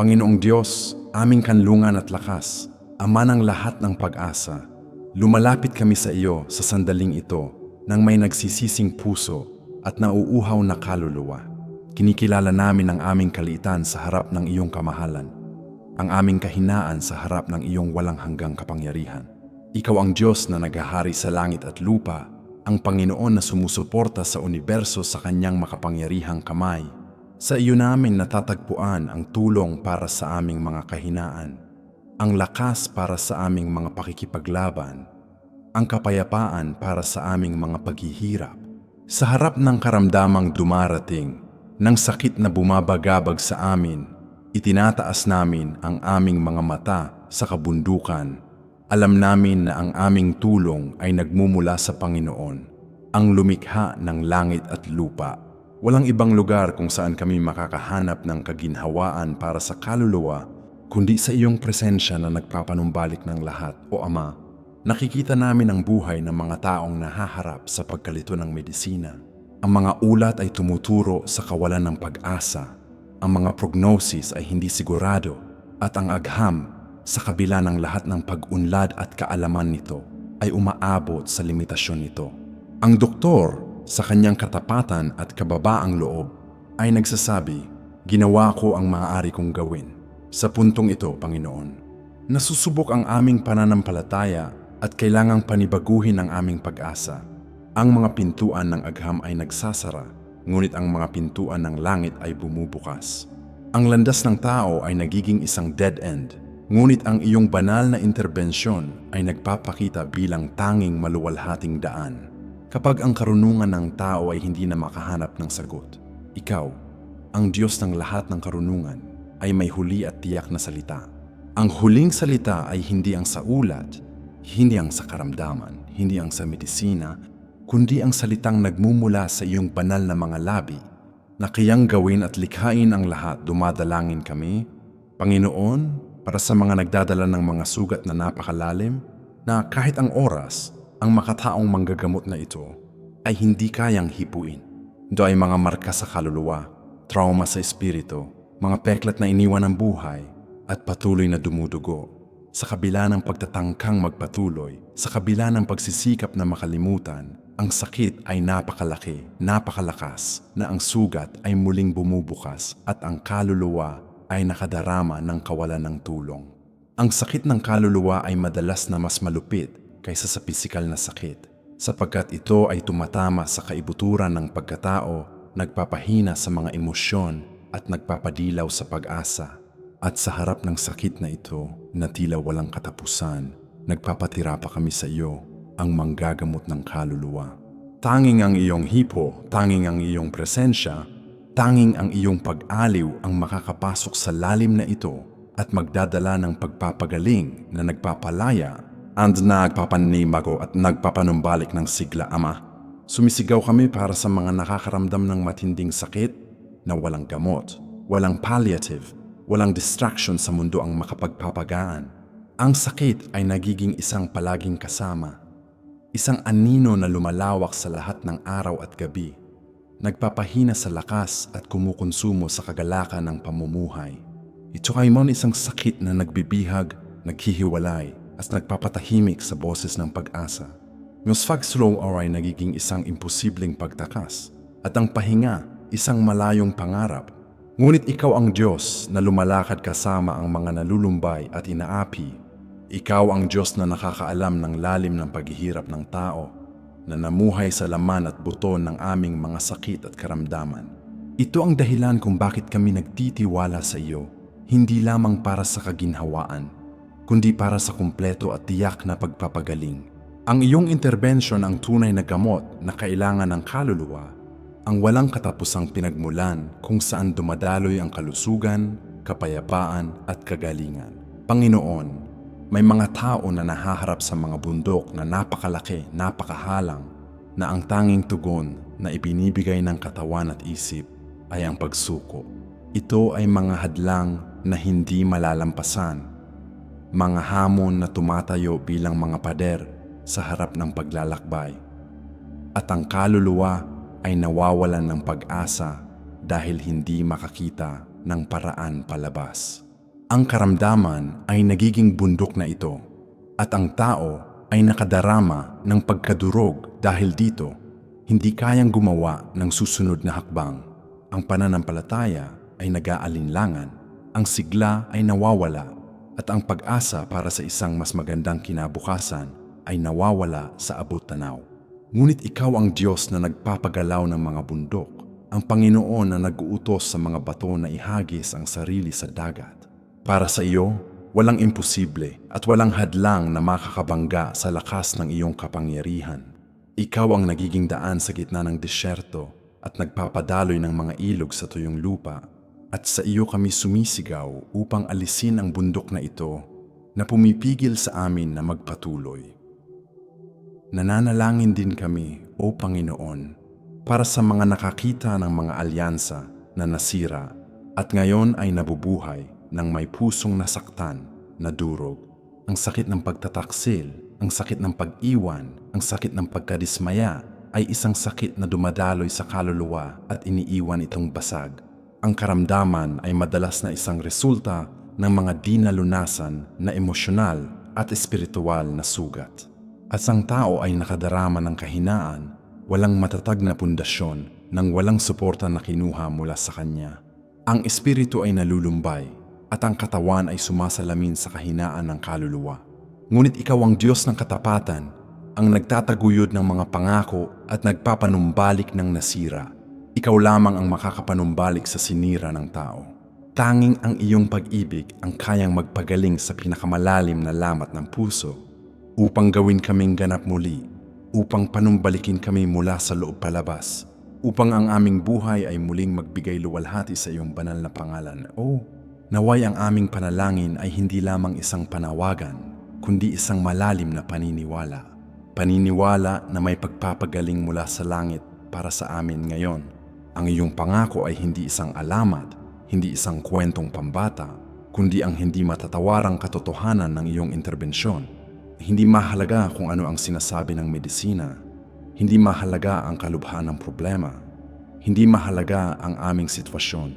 Panginoong Diyos, aming kanlungan at lakas, Ama ng lahat ng pag-asa, lumalapit kami sa iyo sa sandaling ito nang may nagsisising puso at nauuhaw na kaluluwa. Kinikilala namin ang aming kaliitan sa harap ng iyong kamahalan, ang aming kahinaan sa harap ng iyong walang hanggang kapangyarihan. Ikaw ang Diyos na naghahari sa langit at lupa, ang Panginoon na sumusuporta sa universo sa kanyang makapangyarihang kamay. Sa iyo namin natatagpuan ang tulong para sa aming mga kahinaan, ang lakas para sa aming mga pakikipaglaban, ang kapayapaan para sa aming mga paghihirap. Sa harap ng karamdamang dumarating, ng sakit na bumabagabag sa amin, itinataas namin ang aming mga mata sa kabundukan. Alam namin na ang aming tulong ay nagmumula sa Panginoon, ang lumikha ng langit at lupa. Walang ibang lugar kung saan kami makakahanap ng kaginhawaan para sa kaluluwa, kundi sa iyong presensya na nagpapanumbalik ng lahat, O Ama. Nakikita namin ang buhay ng mga taong nahaharap sa pagkalito ng medisina. Ang mga ulat ay tumuturo sa kawalan ng pag-asa. Ang mga prognosis ay hindi sigurado at ang agham sa kabila ng lahat ng pag-unlad at kaalaman nito ay umaabot sa limitasyon nito. Ang doktor sa kanyang katapatan at kababaang loob ay nagsasabi, ginawa ko ang maaari kong gawin. Sa puntong ito, Panginoon, nasusubok ang aming pananampalataya at kailangang panibaguhin ang aming pag-asa. Ang mga pintuan ng agham ay nagsasara, ngunit ang mga pintuan ng langit ay bumubukas. Ang landas ng tao ay nagiging isang dead end, ngunit ang iyong banal na interbensyon ay nagpapakita bilang tanging maluwalhating daan. Kapag ang karunungan ng tao ay hindi na makahanap ng sagot, ikaw, ang Diyos ng lahat ng karunungan, ay may huli at tiyak na salita. Ang huling salita ay hindi ang sa ulat, hindi ang sa karamdaman, hindi ang sa medisina, kundi ang salitang nagmumula sa iyong banal na mga labi na kayang gawin at likhain ang lahat, dumadalangin kami, Panginoon, para sa mga nagdadala ng mga sugat na napakalalim, na kahit ang oras, ang makataong manggagamot na ito ay hindi kayang hipuin. Ito ay mga marka sa kaluluwa, trauma sa espiritu, mga peklat na iniwan ng buhay at patuloy na dumudugo. Sa kabila ng pagtatangkang magpatuloy, sa kabila ng pagsisikap na makalimutan, ang sakit ay napakalaki, napakalakas na ang sugat ay muling bumubukas at ang kaluluwa ay nakadarama ng kawalan ng tulong. Ang sakit ng kaluluwa ay madalas na mas malupit kaysa sa pisikal na sakit sapagkat ito ay tumatama sa kaibuturan ng pagkatao, nagpapahina sa mga emosyon at nagpapadilaw sa pag-asa. At sa harap ng sakit na ito na tila walang katapusan, nagpapatira pa kami sa iyo ang manggagamot ng kaluluwa. Tanging ang iyong hipo, tanging ang iyong presensya, tanging ang iyong pag-aliw ang makakapasok sa lalim na ito at magdadala ng pagpapagaling na nagpapalaya and nagpapanimago at nagpapanumbalik ng sigla ama. Sumisigaw kami para sa mga nakakaramdam ng matinding sakit na walang gamot, walang palliative, walang distraction sa mundo ang makapagpapagaan. Ang sakit ay nagiging isang palaging kasama, isang anino na lumalawak sa lahat ng araw at gabi, nagpapahina sa lakas at kumukonsumo sa kagalakan ng pamumuhay. Ito ay mon isang sakit na nagbibihag, naghihiwalay, at nagpapatahimik sa boses ng pag-asa. Yung swag slow hour ay nagiging isang imposibleng pagtakas at ang pahinga isang malayong pangarap. Ngunit ikaw ang Diyos na lumalakad kasama ang mga nalulumbay at inaapi. Ikaw ang Diyos na nakakaalam ng lalim ng paghihirap ng tao, na namuhay sa laman at buton ng aming mga sakit at karamdaman. Ito ang dahilan kung bakit kami nagtitiwala sa iyo, hindi lamang para sa kaginhawaan, kundi para sa kumpleto at tiyak na pagpapagaling. Ang iyong intervention ang tunay na gamot na kailangan ng kaluluwa ang walang katapusang pinagmulan kung saan dumadaloy ang kalusugan, kapayapaan at kagalingan. Panginoon, may mga tao na nahaharap sa mga bundok na napakalaki, napakahalang, na ang tanging tugon na ibinibigay ng katawan at isip ay ang pagsuko. Ito ay mga hadlang na hindi malalampasan, mga hamon na tumatayo bilang mga pader sa harap ng paglalakbay. At ang kaluluwa ay nawawalan ng pag-asa dahil hindi makakita ng paraan palabas. Ang karamdaman ay nagiging bundok na ito at ang tao ay nakadarama ng pagkadurog dahil dito hindi kayang gumawa ng susunod na hakbang. Ang pananampalataya ay nag-aalinlangan, ang sigla ay nawawala at ang pag-asa para sa isang mas magandang kinabukasan ay nawawala sa abot tanaw. Ngunit ikaw ang Diyos na nagpapagalaw ng mga bundok, ang Panginoon na nag-uutos sa mga bato na ihagis ang sarili sa dagat. Para sa iyo, walang imposible at walang hadlang na makakabangga sa lakas ng iyong kapangyarihan. Ikaw ang nagiging daan sa gitna ng disyerto at nagpapadaloy ng mga ilog sa tuyong lupa at sa iyo kami sumisigaw upang alisin ang bundok na ito na pumipigil sa amin na magpatuloy. Nananalangin din kami, O Panginoon, para sa mga nakakita ng mga alyansa na nasira at ngayon ay nabubuhay ng may pusong nasaktan, na durog. Ang sakit ng pagtataksil, ang sakit ng pag-iwan, ang sakit ng pagkadismaya ay isang sakit na dumadaloy sa kaluluwa at iniiwan itong basag. Ang karamdaman ay madalas na isang resulta ng mga di nalunasan na emosyonal at espiritual na sugat. At ang tao ay nakadarama ng kahinaan, walang matatag na pundasyon nang walang suporta na kinuha mula sa kanya. Ang espiritu ay nalulumbay at ang katawan ay sumasalamin sa kahinaan ng kaluluwa. Ngunit ikaw ang Diyos ng katapatan, ang nagtataguyod ng mga pangako at nagpapanumbalik ng nasira. Ikaw lamang ang makakapanumbalik sa sinira ng tao. Tanging ang iyong pag-ibig ang kayang magpagaling sa pinakamalalim na lamat ng puso upang gawin kaming ganap muli, upang panumbalikin kami mula sa loob palabas, upang ang aming buhay ay muling magbigay luwalhati sa iyong banal na pangalan. O, naway ang aming panalangin ay hindi lamang isang panawagan, kundi isang malalim na paniniwala. Paniniwala na may pagpapagaling mula sa langit para sa amin ngayon. Ang iyong pangako ay hindi isang alamat, hindi isang kwentong pambata, kundi ang hindi matatawarang katotohanan ng iyong interbensyon. Hindi mahalaga kung ano ang sinasabi ng medisina. Hindi mahalaga ang kalubhan ng problema. Hindi mahalaga ang aming sitwasyon.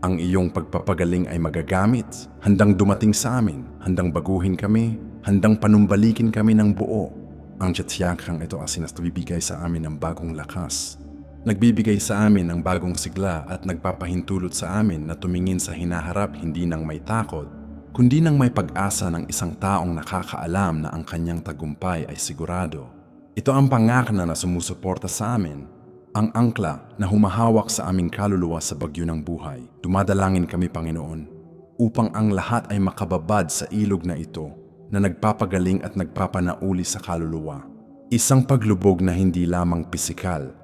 Ang iyong pagpapagaling ay magagamit, handang dumating sa amin, handang baguhin kami, handang panumbalikin kami ng buo. Ang tiyakang ito ang sinastubibigay sa amin ng bagong lakas. Nagbibigay sa amin ng bagong sigla at nagpapahintulot sa amin na tumingin sa hinaharap hindi ng may takot, kundi ng may pag-asa ng isang taong nakakaalam na ang kanyang tagumpay ay sigurado. Ito ang pangakna na sumusuporta sa amin, ang angkla na humahawak sa aming kaluluwa sa bagyo ng buhay. Dumadalangin kami, Panginoon, upang ang lahat ay makababad sa ilog na ito na nagpapagaling at nagpapanauli sa kaluluwa. Isang paglubog na hindi lamang pisikal,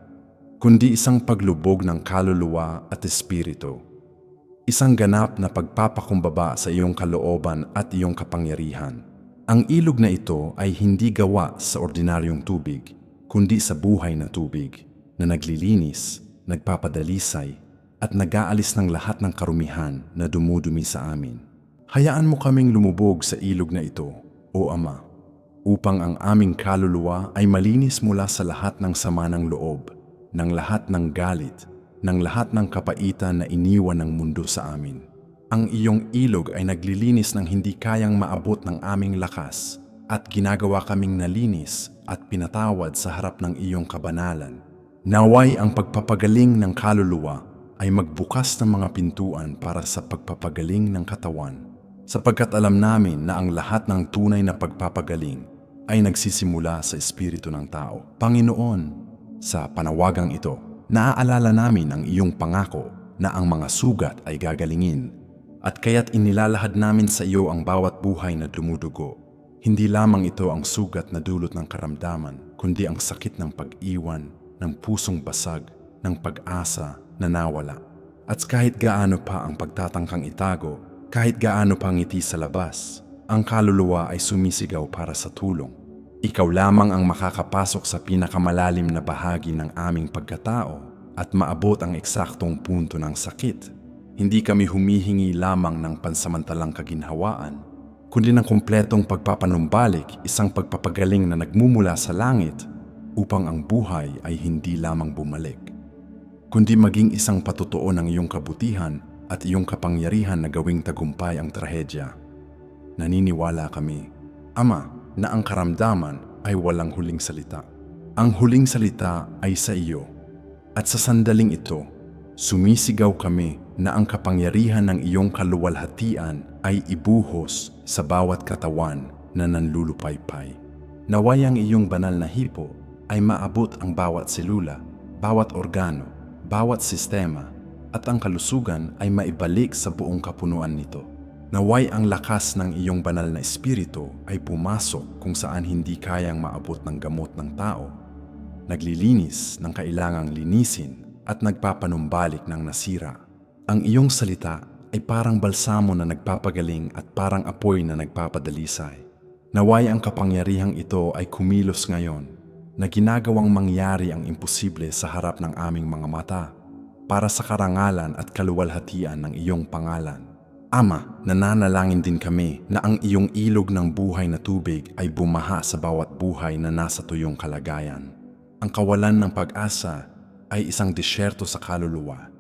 kundi isang paglubog ng kaluluwa at espiritu. Isang ganap na pagpapakumbaba sa iyong kalooban at iyong kapangyarihan. Ang ilog na ito ay hindi gawa sa ordinaryong tubig, kundi sa buhay na tubig na naglilinis, nagpapadalisay, at nag-aalis ng lahat ng karumihan na dumudumi sa amin. Hayaan mo kaming lumubog sa ilog na ito, O Ama, upang ang aming kaluluwa ay malinis mula sa lahat ng sama ng loob, ng lahat ng galit, ng lahat ng kapaitan na iniwan ng mundo sa amin. Ang iyong ilog ay naglilinis ng hindi kayang maabot ng aming lakas at ginagawa kaming nalinis at pinatawad sa harap ng iyong kabanalan. Naway ang pagpapagaling ng kaluluwa ay magbukas ng mga pintuan para sa pagpapagaling ng katawan sapagkat alam namin na ang lahat ng tunay na pagpapagaling ay nagsisimula sa espiritu ng tao. Panginoon, sa panawagang ito, naaalala namin ang iyong pangako na ang mga sugat ay gagalingin at kaya't inilalahad namin sa iyo ang bawat buhay na dumudugo. Hindi lamang ito ang sugat na dulot ng karamdaman, kundi ang sakit ng pag-iwan, ng pusong basag, ng pag-asa na nawala. At kahit gaano pa ang pagtatangkang itago, kahit gaano pang ngiti sa labas, ang kaluluwa ay sumisigaw para sa tulong. Ikaw lamang ang makakapasok sa pinakamalalim na bahagi ng aming pagkatao at maabot ang eksaktong punto ng sakit. Hindi kami humihingi lamang ng pansamantalang kaginhawaan, kundi ng kumpletong pagpapanumbalik, isang pagpapagaling na nagmumula sa langit upang ang buhay ay hindi lamang bumalik, kundi maging isang patutuo ng iyong kabutihan at iyong kapangyarihan na gawing tagumpay ang trahedya. Naniniwala kami, Ama, na ang karamdaman ay walang huling salita. Ang huling salita ay sa iyo. At sa sandaling ito, sumisigaw kami na ang kapangyarihan ng iyong kaluwalhatian ay ibuhos sa bawat katawan na nanlulupaypay. Naway ang iyong banal na hipo ay maabot ang bawat selula, bawat organo, bawat sistema, at ang kalusugan ay maibalik sa buong kapunuan nito. Naway ang lakas ng iyong banal na espiritu ay pumasok kung saan hindi kayang maabot ng gamot ng tao. Naglilinis ng kailangang linisin at nagpapanumbalik ng nasira. Ang iyong salita ay parang balsamo na nagpapagaling at parang apoy na nagpapadalisay. Naway ang kapangyarihang ito ay kumilos ngayon na ginagawang mangyari ang imposible sa harap ng aming mga mata para sa karangalan at kaluwalhatian ng iyong pangalan. Ama, nananalangin din kami na ang iyong ilog ng buhay na tubig ay bumaha sa bawat buhay na nasa tuyong kalagayan. Ang kawalan ng pag-asa ay isang disyerto sa kaluluwa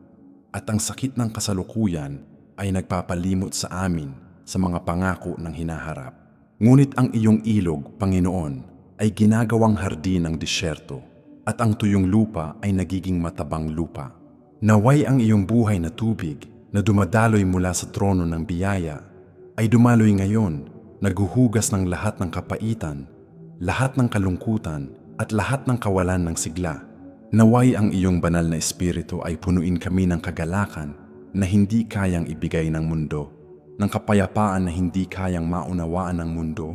at ang sakit ng kasalukuyan ay nagpapalimot sa amin sa mga pangako ng hinaharap. Ngunit ang iyong ilog, Panginoon, ay ginagawang hardin ng disyerto at ang tuyong lupa ay nagiging matabang lupa. Naway ang iyong buhay na tubig na dumadaloy mula sa trono ng biyaya ay dumaloy ngayon, naguhugas ng lahat ng kapaitan, lahat ng kalungkutan at lahat ng kawalan ng sigla. Naway ang iyong banal na espiritu ay punuin kami ng kagalakan na hindi kayang ibigay ng mundo, ng kapayapaan na hindi kayang maunawaan ng mundo,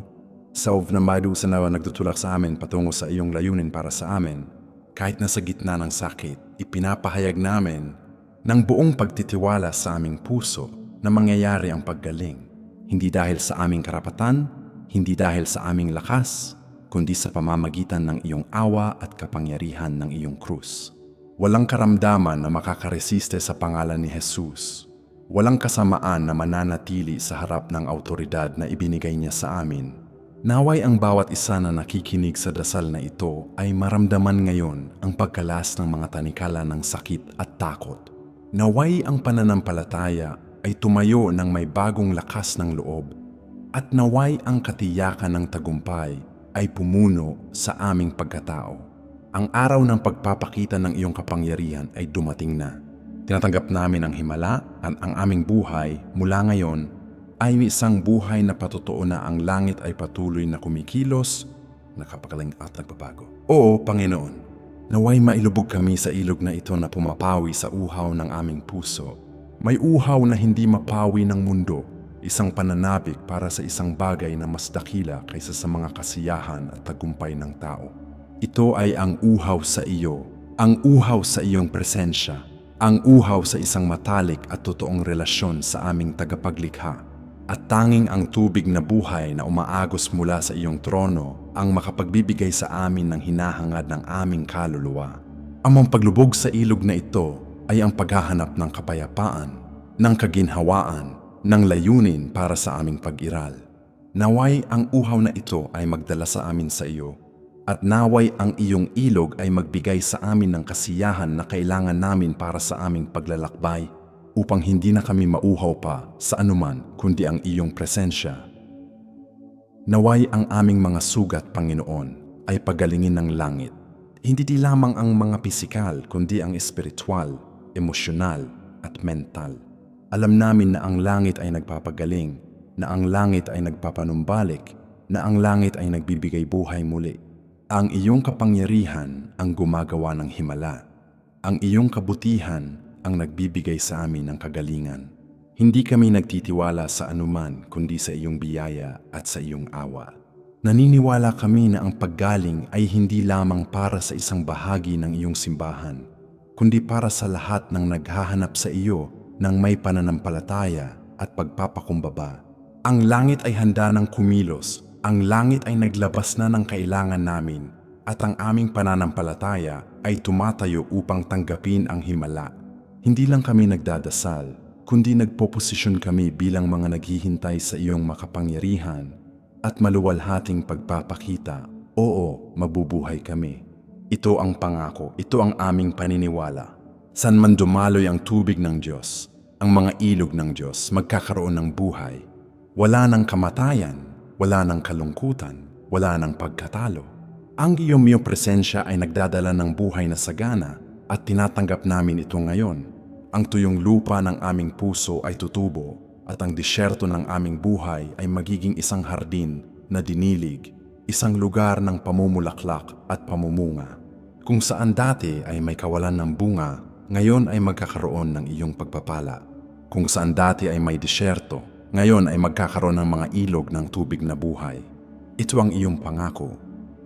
of na madusa na nagtutulak sa amin patungo sa iyong layunin para sa amin, kahit na sa gitna ng sakit, ipinapahayag namin ng buong pagtitiwala sa aming puso na mangyayari ang paggaling. Hindi dahil sa aming karapatan, hindi dahil sa aming lakas, kundi sa pamamagitan ng iyong awa at kapangyarihan ng iyong krus. Walang karamdaman na makakaresiste sa pangalan ni Jesus. Walang kasamaan na mananatili sa harap ng autoridad na ibinigay niya sa amin. Naway ang bawat isa na nakikinig sa dasal na ito ay maramdaman ngayon ang pagkalas ng mga tanikala ng sakit at takot. Naway ang pananampalataya ay tumayo ng may bagong lakas ng loob at naway ang katiyakan ng tagumpay ay pumuno sa aming pagkatao. Ang araw ng pagpapakita ng iyong kapangyarihan ay dumating na. Tinatanggap namin ang himala at ang aming buhay mula ngayon ay isang buhay na patotoo na ang langit ay patuloy na kumikilos, nakapagaling at nagbabago. Oo, Panginoon, naway mailubog kami sa ilog na ito na pumapawi sa uhaw ng aming puso. May uhaw na hindi mapawi ng mundo, isang pananabik para sa isang bagay na mas dakila kaysa sa mga kasiyahan at tagumpay ng tao. Ito ay ang uhaw sa iyo, ang uhaw sa iyong presensya, ang uhaw sa isang matalik at totoong relasyon sa aming tagapaglikha at tanging ang tubig na buhay na umaagos mula sa iyong trono ang makapagbibigay sa amin ng hinahangad ng aming kaluluwa. Ang paglubog sa ilog na ito ay ang paghahanap ng kapayapaan, ng kaginhawaan, ng layunin para sa aming pag-iral. Naway ang uhaw na ito ay magdala sa amin sa iyo, at naway ang iyong ilog ay magbigay sa amin ng kasiyahan na kailangan namin para sa aming paglalakbay upang hindi na kami mauhaw pa sa anuman kundi ang iyong presensya. Naway ang aming mga sugat, Panginoon, ay pagalingin ng langit. Hindi di lamang ang mga pisikal kundi ang espiritual, emosyonal at mental. Alam namin na ang langit ay nagpapagaling, na ang langit ay nagpapanumbalik, na ang langit ay nagbibigay buhay muli. Ang iyong kapangyarihan ang gumagawa ng himala. Ang iyong kabutihan ang nagbibigay sa amin ng kagalingan. Hindi kami nagtitiwala sa anuman kundi sa iyong biyaya at sa iyong awa. Naniniwala kami na ang paggaling ay hindi lamang para sa isang bahagi ng iyong simbahan, kundi para sa lahat ng naghahanap sa iyo ng may pananampalataya at pagpapakumbaba. Ang langit ay handa ng kumilos, ang langit ay naglabas na ng kailangan namin, at ang aming pananampalataya ay tumatayo upang tanggapin ang himala hindi lang kami nagdadasal, kundi nagpoposisyon kami bilang mga naghihintay sa iyong makapangyarihan at maluwalhating pagpapakita. Oo, mabubuhay kami. Ito ang pangako, ito ang aming paniniwala. San man dumaloy ang tubig ng Diyos, ang mga ilog ng Diyos magkakaroon ng buhay. Wala ng kamatayan, wala ng kalungkutan, wala ng pagkatalo. Ang iyong presensya ay nagdadala ng buhay na sagana at tinatanggap namin ito ngayon. Ang tuyong lupa ng aming puso ay tutubo at ang disyerto ng aming buhay ay magiging isang hardin na dinilig, isang lugar ng pamumulaklak at pamumunga. Kung saan dati ay may kawalan ng bunga, ngayon ay magkakaroon ng iyong pagpapala. Kung saan dati ay may disyerto, ngayon ay magkakaroon ng mga ilog ng tubig na buhay. Ito ang iyong pangako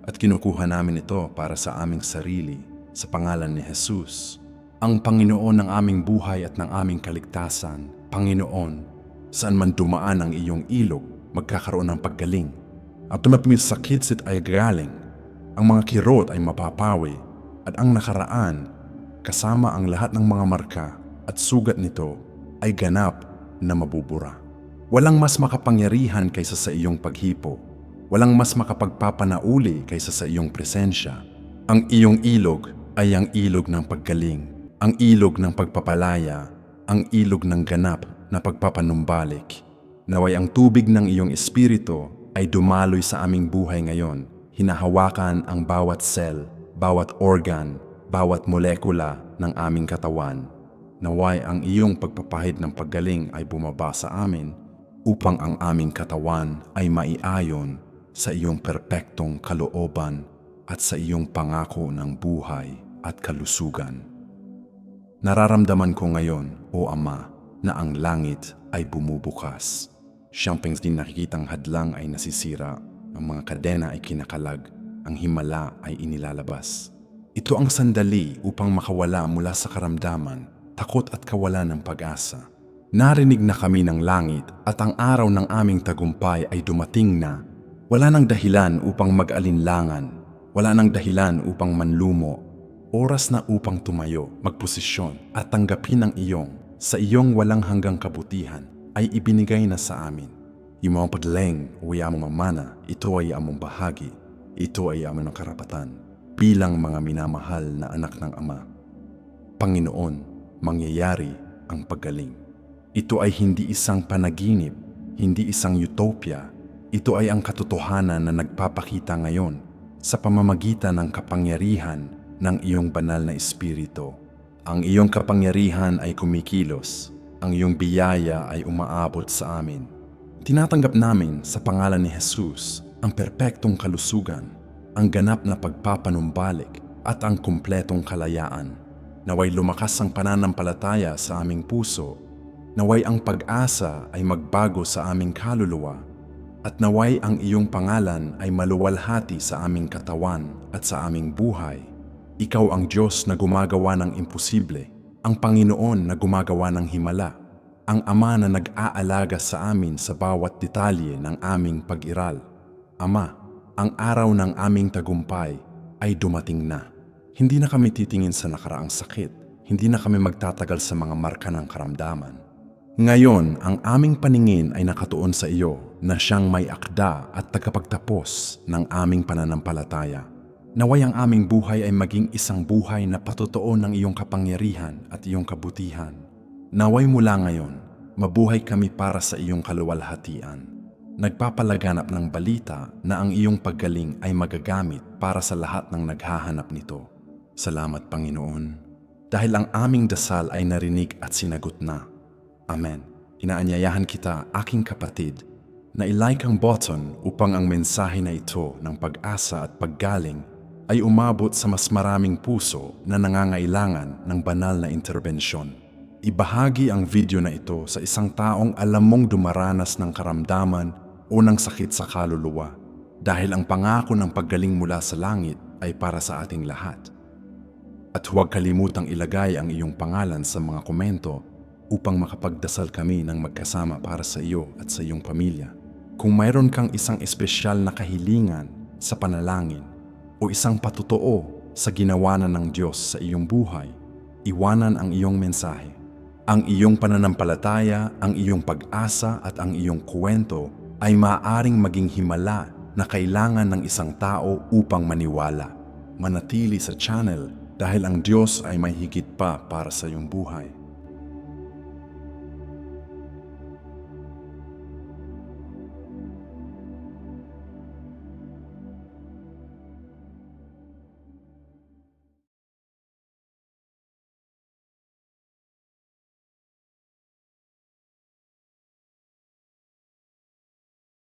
at kinukuha namin ito para sa aming sarili sa pangalan ni Jesus. Ang Panginoon ng aming buhay at ng aming kaligtasan, Panginoon, saan man dumaan ang iyong ilog, magkakaroon ng paggaling. At tumapimit sa sakit ay galing. Ang mga kirot ay mapapawi at ang nakaraan, kasama ang lahat ng mga marka at sugat nito ay ganap na mabubura. Walang mas makapangyarihan kaysa sa iyong paghipo. Walang mas makapagpapanauli kaysa sa iyong presensya. Ang iyong ilog ay ang ilog ng paggaling, ang ilog ng pagpapalaya, ang ilog ng ganap na pagpapanumbalik. Naway ang tubig ng iyong espiritu ay dumaloy sa aming buhay ngayon. Hinahawakan ang bawat cell, bawat organ, bawat molekula ng aming katawan. Naway ang iyong pagpapahid ng paggaling ay bumaba sa amin upang ang aming katawan ay maiayon sa iyong perpektong kalooban at sa iyong pangako ng buhay at kalusugan. Nararamdaman ko ngayon, O Ama, na ang langit ay bumubukas. Siyang din nakikitang hadlang ay nasisira, ang mga kadena ay kinakalag, ang himala ay inilalabas. Ito ang sandali upang makawala mula sa karamdaman, takot at kawalan ng pag-asa. Narinig na kami ng langit at ang araw ng aming tagumpay ay dumating na. Wala nang dahilan upang mag-alinlangan. Wala nang dahilan upang manlumo. Oras na upang tumayo, magposisyon at tanggapin ang iyong sa iyong walang hanggang kabutihan ay ibinigay na sa amin. Yung mga paglaing o among mamana, ito ay among bahagi. Ito ay among karapatan bilang mga minamahal na anak ng Ama. Panginoon, mangyayari ang paggaling. Ito ay hindi isang panaginip, hindi isang utopia. Ito ay ang katotohanan na nagpapakita ngayon sa pamamagitan ng kapangyarihan ng iyong banal na espiritu. Ang iyong kapangyarihan ay kumikilos, ang iyong biyaya ay umaabot sa amin. Tinatanggap namin sa pangalan ni Jesus ang perpektong kalusugan, ang ganap na pagpapanumbalik at ang kumpletong kalayaan. Naway lumakas ang pananampalataya sa aming puso, naway ang pag-asa ay magbago sa aming kaluluwa, at naway ang iyong pangalan ay maluwalhati sa aming katawan at sa aming buhay. Ikaw ang Diyos na gumagawa ng imposible, ang Panginoon na gumagawa ng himala, ang Ama na nag-aalaga sa amin sa bawat detalye ng aming pag-iral. Ama, ang araw ng aming tagumpay ay dumating na. Hindi na kami titingin sa nakaraang sakit, hindi na kami magtatagal sa mga marka ng karamdaman. Ngayon, ang aming paningin ay nakatuon sa iyo na siyang may akda at tagapagtapos ng aming pananampalataya. Naway ang aming buhay ay maging isang buhay na patotoo ng iyong kapangyarihan at iyong kabutihan. Naway mula ngayon, mabuhay kami para sa iyong kaluwalhatian. Nagpapalaganap ng balita na ang iyong paggaling ay magagamit para sa lahat ng naghahanap nito. Salamat Panginoon. Dahil ang aming dasal ay narinig at sinagot na. Amen. Inaanyayahan kita, aking kapatid, na ilike ang button upang ang mensahe na ito ng pag-asa at paggaling ay umabot sa mas maraming puso na nangangailangan ng banal na interbensyon. Ibahagi ang video na ito sa isang taong alam mong dumaranas ng karamdaman o ng sakit sa kaluluwa dahil ang pangako ng paggaling mula sa langit ay para sa ating lahat. At huwag kalimutang ilagay ang iyong pangalan sa mga komento upang makapagdasal kami ng magkasama para sa iyo at sa iyong pamilya. Kung mayroon kang isang espesyal na kahilingan sa panalangin o isang patutoo sa ginawa na ng Diyos sa iyong buhay, iwanan ang iyong mensahe. Ang iyong pananampalataya, ang iyong pag-asa at ang iyong kwento ay maaaring maging himala na kailangan ng isang tao upang maniwala. Manatili sa channel dahil ang Diyos ay may higit pa para sa iyong buhay.